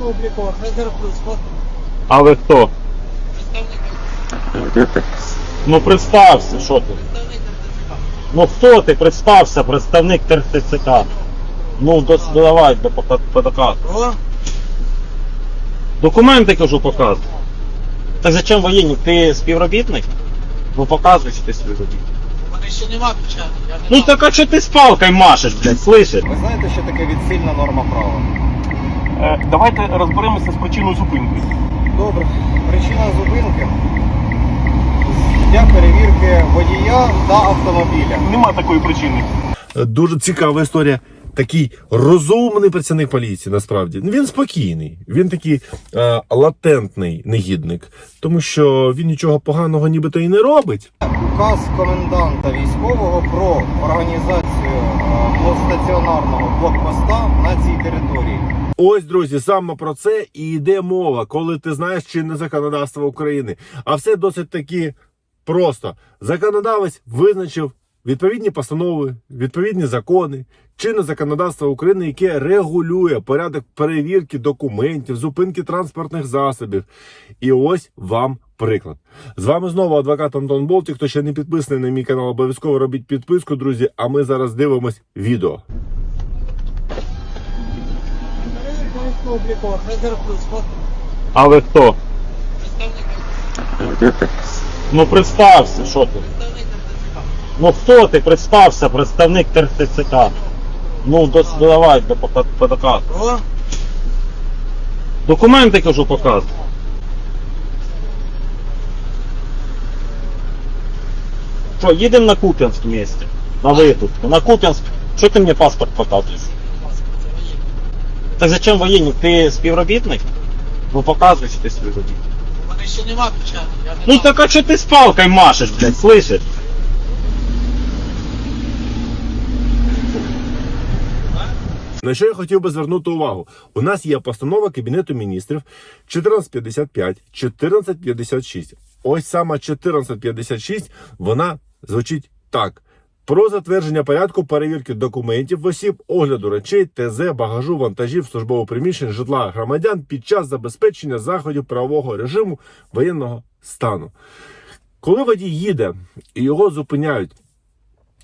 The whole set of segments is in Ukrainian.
Облікова, Федор Плюс, А ви хто? представник Ну представся, що ти? представник РТЦК. Ну хто ти? Представся, представник ТРТЦК. Ну до, давай до пока- Документи кажу показ. Так зачем воєнні? Ти співробітник? Ну показуй, що ти співробітник. мене ще нема печати. Ну так а що ти з палкою машеш, блядь, слышиш? Ви знаєте, що таке відсильна норма права? Е, Давайте розберемося з причиною зупинки. Добре. Причина зупинки для перевірки водія та автомобіля. Нема такої причини. Дуже цікава історія. Такий розумний працівник поліції, насправді. Ну, Він спокійний, він такий е, латентний негідник, тому що він нічого поганого нібито і не робить. Указ коменданта військового про організацію е, стаціонарного блокпоста на цій території. Ось, друзі, саме про це і йде мова, коли ти знаєш чинне законодавство України. А все досить таки просто. Законодавець визначив відповідні постанови, відповідні закони, чинне законодавство України, яке регулює порядок перевірки документів, зупинки транспортних засобів. І ось вам приклад. З вами знову адвокат Антон Болтік. Хто ще не підписаний на мій канал, обов'язково робіть підписку, друзі. А ми зараз дивимось відео. Перевірка військово облікова, Федор Плюс, А ви хто? представник Ну представся, що ти? представник РТЦК. Ну хто ти? Представся, представник ТРТЦК. Ну до, давай до пока- показ. О, Документи кажу показ. Що, їдемо на Куп'янськ місце? На витупку. На Куп'янськ. Що ти мені паспорт показуєш? Так зачем воєнні? Ти співробітник? Ну показуй, що ти співробітник. У мене ще нема печати. Я не Ну мав. так а що ти з палкою машеш, блядь, слышиш? На що я хотів би звернути увагу? У нас є постанова Кабінету міністрів 1455, 1456. Ось саме 1456 вона звучить так. Про затвердження порядку перевірки документів осіб, огляду речей, ТЗ, багажу, вантажів, службового приміщень, житла громадян під час забезпечення заходів правового режиму воєнного стану. Коли водій їде і його зупиняють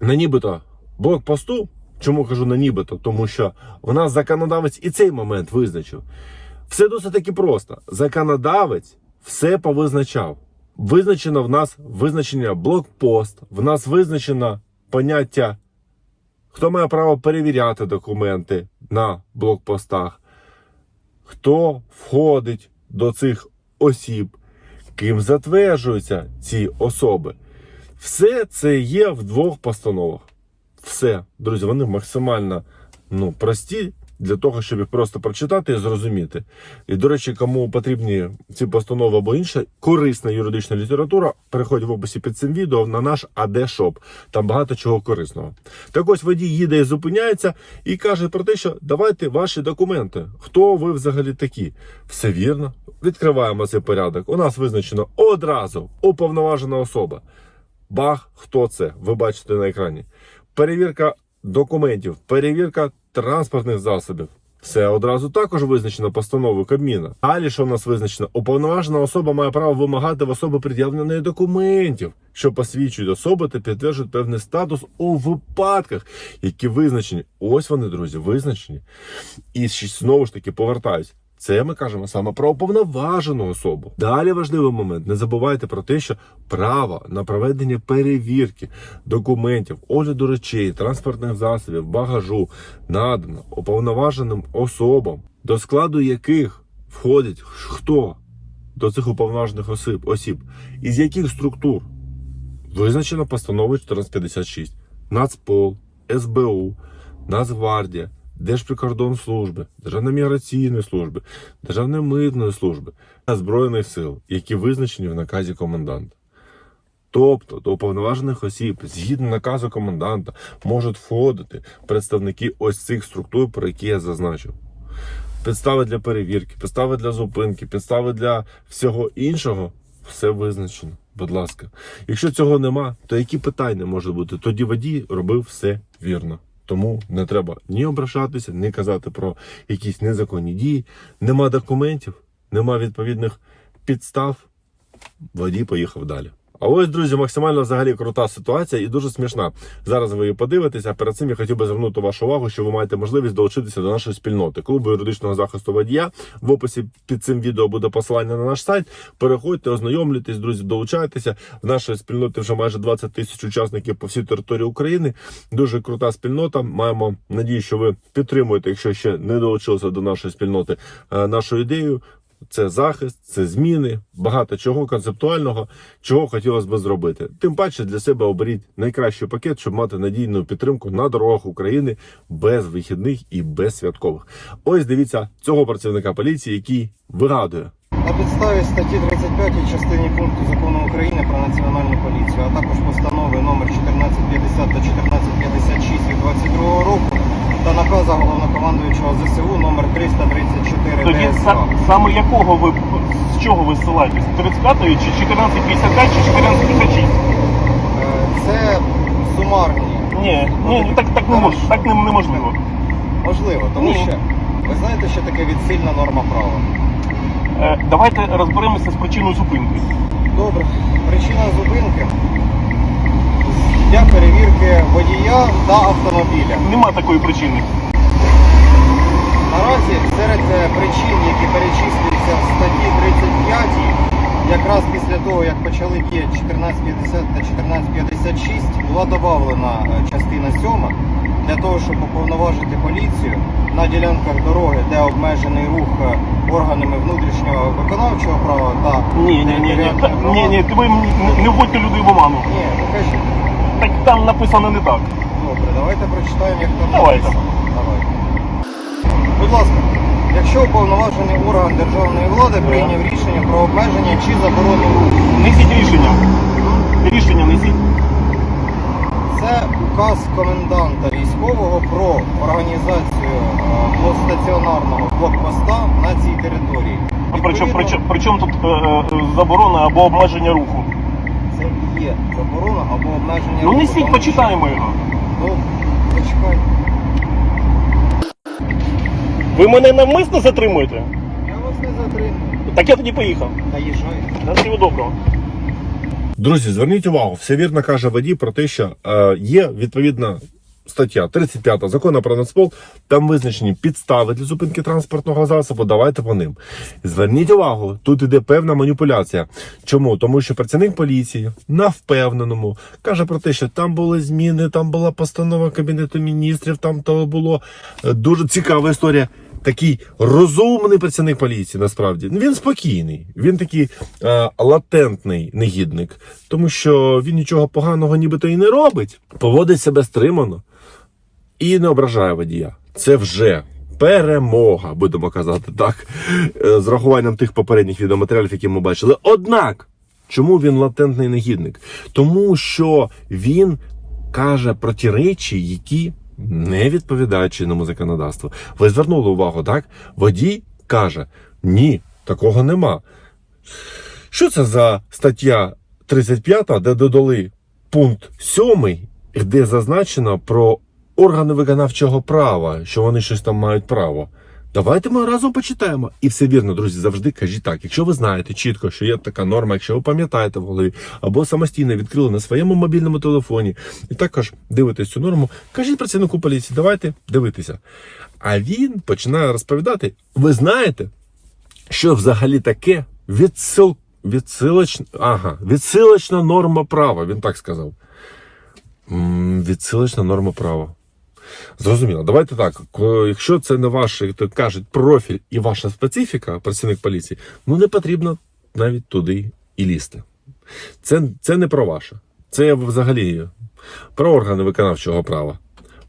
на нібито блокпосту, чому кажу на нібито? Тому що в нас законодавець і цей момент визначив. Все досить таки просто. Законодавець все повизначав. Визначено в нас визначення блокпост, в нас визначено поняття, хто має право перевіряти документи на блокпостах, хто входить до цих осіб, ким затверджуються ці особи. Все це є в двох постановах. Все, друзі, вони максимально ну, прості для того, щоб їх просто прочитати і зрозуміти. І, до речі, кому потрібні ці постанови або інша корисна юридична література, переходь в описі під цим відео на наш АД-шоп. Там багато чого корисного. Так ось водій їде і зупиняється і каже про те, що давайте ваші документи. Хто ви взагалі такі? Все вірно. Відкриваємо цей порядок. У нас визначено одразу уповноважена особа. Бах, хто це? Ви бачите на екрані. Перевірка документів, перевірка транспортних засобів. Все одразу також визначено постановою Кабміна. Далі, що в нас визначено? Уповноважена особа має право вимагати в особи пред'явлення документів, що посвідчують особи та підтверджують певний статус у випадках, які визначені. Ось вони, друзі, визначені. І знову ж таки повертаюсь. Це ми кажемо саме про уповноважену особу. Далі важливий момент. Не забувайте про те, що право на проведення перевірки документів, огляду речей, транспортних засобів, багажу надано уповноваженим особам, до складу яких входять хто до цих уповноважених осіб, осіб, із яких структур визначено постановою 1456. Нацпол, СБУ, Нацгвардія, Держприкордонслужби, Державної міграційної служби, Державної митної служби та Збройних сил, які визначені в наказі коменданта. Тобто до уповноважених осіб, згідно наказу коменданта, можуть входити представники ось цих структур, про які я зазначив. Підстави для перевірки, підстави для зупинки, підстави для всього іншого все визначено. Будь ласка. Якщо цього нема, то які питання можуть бути? Тоді водій робив все вірно. Тому не треба ні обращатися, ні казати про якісь незаконні дії. Нема документів, нема відповідних підстав. Водій поїхав далі. А ось, друзі, максимально взагалі крута ситуація і дуже смішна. Зараз ви її подивитеся. А перед цим я хотів би звернути вашу увагу, що ви маєте можливість долучитися до нашої спільноти клубу юридичного захисту водія. В описі під цим відео буде посилання на наш сайт. Переходьте, ознайомлюйтесь, друзі, долучайтеся. В нашій спільноті вже майже 20 тисяч учасників по всій території України. Дуже крута спільнота. Маємо надію, що ви підтримуєте, якщо ще не долучилися до нашої спільноти, е, нашу ідею. Це захист, це зміни, багато чого концептуального, чого хотілося б зробити. Тим паче для себе оберіть найкращий пакет, щоб мати надійну підтримку на дорогах України без вихідних і без святкових. Ось дивіться цього працівника поліції, який вигадує. На підставі статті 35 частині пункту закону України про національну поліцію, а також постанови номер 1450 та 1456 від 22 року та наказа головнокомандуючого ЗСУ номер 334 Тоді ДСК. са- саме якого ви з чого ви ссилаєтесь? 35-ї чи 1455 чи 1456? Е, Це сумарні. Ні, ні, так, так не мож, так не- неможливо. Можливо, тому Ні. що ви знаєте, що таке відсильна норма права. Е, давайте розберемося з причиною зупинки. Добре, причина зупинки для перевірки водія та автомобіля. Нема такої причини. Наразі серед е, причин, які перечислюються в статті 35, якраз після того, як почали діяти 1450 та 1456, була додавлена е, частина 7 для того, щоб уповноважити поліцію на ділянках дороги, де обмежений рух е, органами внутрішнього виконавчого права та Ні, ні, ні, ні. права. Ні, ні, ви не- не вводьте людей в оману. Ні, ну кажіть. Так там написано не так. Добре, давайте прочитаємо, як там Давайте. написано. Давайте. Будь ласка, якщо уповноважений орган державної влади прийняв рішення про обмеження чи заборону руху, Несіть рішення. Рішення несіть. Це указ коменданта військового про організацію е, стаціонарного блокпоста на цій території. А при чому, при, чому- при чому тут е, е, заборона або обмеження руху? Це і є заборона або обмеження Ну руху. несіть, Тому що- почитаємо його. Ну, почекайте. Ви мене навмисно затримуєте? Я вас не затримую. Так я тоді поїхав. Та їжджайте. На всього доброго. Друзі, зверніть увагу, все вірно каже водій про те, що е, є відповідна стаття 35 закону про Нацпол. Там визначені підстави для зупинки транспортного засобу. Давайте по ним. Зверніть увагу, тут іде певна маніпуляція. Чому? Тому що працівник поліції на впевненому каже про те, що там були зміни, там була постанова кабінету міністрів, там то було е, дуже цікава історія такий розумний працівник поліції, насправді. Ну, Він спокійний, він такий е, латентний негідник, тому що він нічого поганого нібито і не робить, поводить себе стримано і не ображає водія. Це вже. Перемога, будемо казати так, е, з рахуванням тих попередніх відеоматеріалів, які ми бачили. Однак, чому він латентний негідник? Тому що він каже про ті речі, які не відповідає чинному законодавству. Ви звернули увагу, так? Водій каже: ні, такого нема. Що це за стаття 35, де додали пункт 7, де зазначено про органи виконавчого права, що вони щось там мають право. Давайте ми разом почитаємо. І все вірно, друзі, завжди кажіть так. Якщо ви знаєте чітко, що є така норма, якщо ви пам'ятаєте в голові, або самостійно відкрили на своєму мобільному телефоні, і також дивитесь цю норму, кажіть працівнику поліції, давайте дивитися. А він починає розповідати: ви знаєте, що взагалі таке відсил... відсилоч... ага, відсилочна норма права, він так сказав. М, Відсилочна норма права. Зрозуміло. Давайте так. Якщо це не ваш, як то кажуть, профіль і ваша специфіка, працівник поліції, ну не потрібно навіть туди і лізти. Це, це не про ваше. Це взагалі про органи виконавчого права.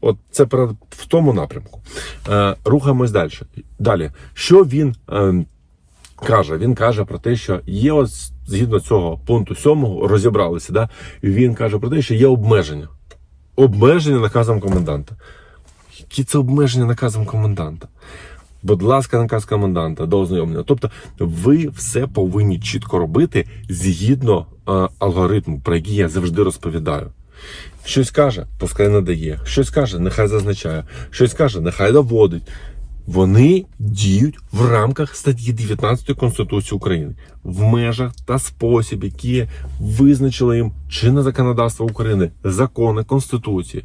От це про, в тому напрямку. Е, рухаємось далі. Далі. Що він е, каже? Він каже про те, що є ось згідно цього пункту 7, розібралися. Да? Він каже про те, що є обмеження. Обмеження наказом коменданта. Які це обмеження наказом коменданта? Будь ласка, наказ коменданта до ознайомлення. Тобто, ви все повинні чітко робити згідно е, алгоритму, про який я завжди розповідаю. Щось каже, пускай надає. Щось каже, нехай зазначає. Щось каже, нехай доводить. Вони діють в рамках статті 19 Конституції України в межах та спосіб, які визначили їм чинне законодавство України, закони Конституції.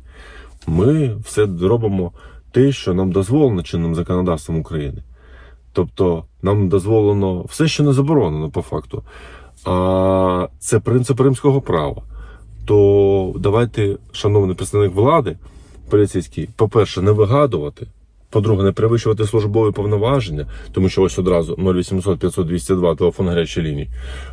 Ми все робимо те, що нам дозволено чинним законодавством України. Тобто нам дозволено все, що не заборонено по факту. А це принцип римського права. То давайте, шановний представник влади поліцейський, по-перше, не вигадувати. По-друге, не перевищувати службові повноваження, тому що ось одразу 0800 500 202 телефон гарячої лінії.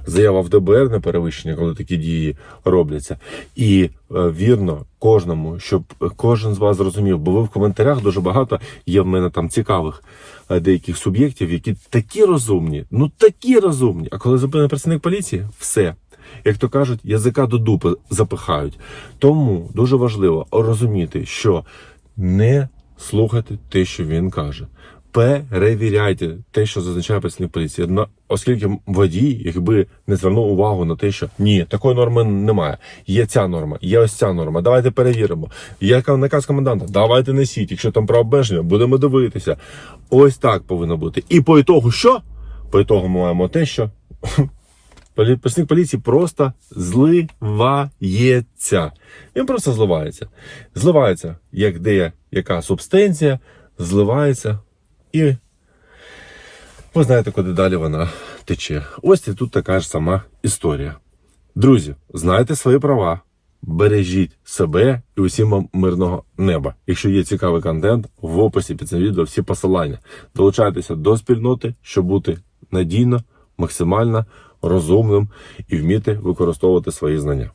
Заява в ДБР на перевищення, коли такі дії робляться. І е, вірно кожному, щоб кожен з вас зрозумів, бо ви в коментарях дуже багато є в мене там цікавих е, деяких суб'єктів, які такі розумні, ну такі розумні. А коли зупинить працівник поліції, все. Як то кажуть, язика до дупи запихають. Тому дуже важливо розуміти, що не слухайте те, що він каже. Перевіряйте те, що зазначає працівник поліції. Оскільки водій, якби не звернув увагу на те, що ні, такої норми немає. Є ця норма, є ось ця норма. Давайте перевіримо. Є наказ коменданта. Давайте несіть. Якщо там про обмеження, будемо дивитися. Ось так повинно бути. І по ітогу що? По ітогу ми маємо те, що Працівник поліції просто зливається. Він просто зливається. Зливається, як де яка субстанція, зливається і ви знаєте, куди далі вона тече. Ось і тут така ж сама історія. Друзі, знайте свої права, бережіть себе і усім вам мирного неба. Якщо є цікавий контент, в описі під цим відео всі посилання. Долучайтеся до спільноти, щоб бути надійно, максимально розумним і вміти використовувати свої знання.